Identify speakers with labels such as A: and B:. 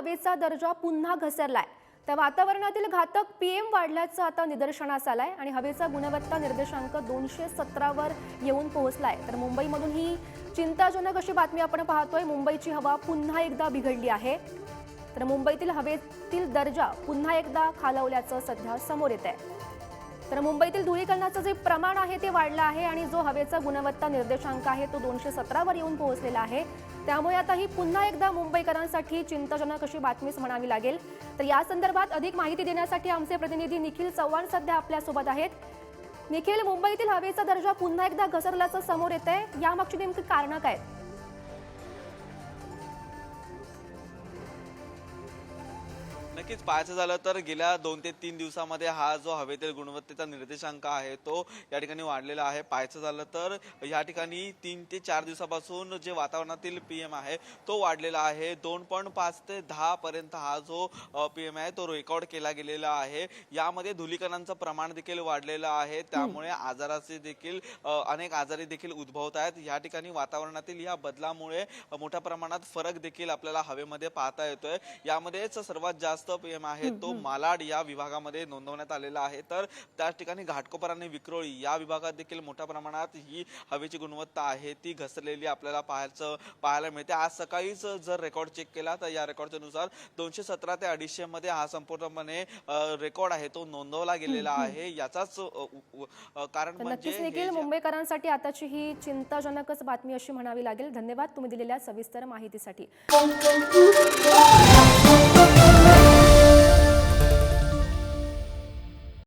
A: हवेचा दर्जा पुन्हा घसरलाय. तर वातावरणातील घातक पीएम वाढल्याचं आता निदर्शनास आलाय आणि हवेचा गुणवत्ता निर्देशांक दोनशे सतरावर येऊन पोहोचलाय. तर मुंबईमधून ही चिंताजनक अशी बातमी आपण पाहतोय. मुंबईची हवा पुन्हा एकदा बिघडली आहे. तर मुंबईतील हवेतील दर्जा पुन्हा एकदा खालवल्याचं सध्या समोर येत आहे तर मुंबईतील धुळीकरणाचं जे प्रमाण आहे ते वाढलं आहे आणि जो हवेचा गुणवत्ता निर्देशांक आहे तो दोनशे सतरावर येऊन पोहोचलेला आहे. त्यामुळे आता ही पुन्हा एकदा मुंबईकरांसाठी चिंताजनक अशी बातमीच म्हणावी लागेल. तर या संदर्भात अधिक माहिती देण्यासाठी आमचे प्रतिनिधी निखिल चव्हाण सध्या आपल्यासोबत आहेत. निखिल मुंबईतील हवेचा दर्जा पुन्हा एकदा घसरल्याचं समोर येत आहे यामागची नेमकी कारणं काय?
B: नक्कीच पाहायचं झालं तर गेल्या दोन ते तीन दिवसामध्ये हा जो हवेतील गुणवत्तेचा निर्देशांक आहे तो या ठिकाणी वाढलेला आहे. पाहायचं झालं तर या ठिकाणी तीन ते चार दिवसापासून जे वातावरणातील पी एम आहे तो वाढलेला आहे. दोन पॉईंट पाच ते दहा पर्यंत हा जो पी एम आहे तो रेकॉर्ड केला गेलेला आहे. यामध्ये धुलीकणांचं प्रमाण देखील वाढलेलं आहे. त्यामुळे आजाराचे देखील अनेक आजारी देखील उद्भवत आहेत. या ठिकाणी वातावरणातील या बदलामुळे मोठ्या प्रमाणात फरक देखील आपल्याला हवेमध्ये पाहता येतोय. यामध्येच सर्वात जास्त पीएम आहे तो मालाड या विभागामध्ये नोंदवण्यात आलेला आहे. तर त्याच ठिकाणी घाटकोपर आणि विक्रोळी या विभागात देखील मोठ्या प्रमाणात ही हवेची गुणवत्ता आहे ती घसरलेली आपल्याला पाहायचं पाहायला मिळते. आज सकाळीच जर रेकॉर्ड चेक केला तर या रेकॉर्डच्या नुसार दोनशे सतरा ते अडीचशे मध्ये हा संपूर्णपणे रेकॉर्ड आहे तो नोंदवला गेलेला आहे. याचाच कारण म्हणजे
A: मुंबईकरांसाठी आताची ही चिंताजनकच बातमी अशी म्हणावी लागेल. धन्यवाद तुम्ही दिलेल्या सविस्तर माहितीसाठी.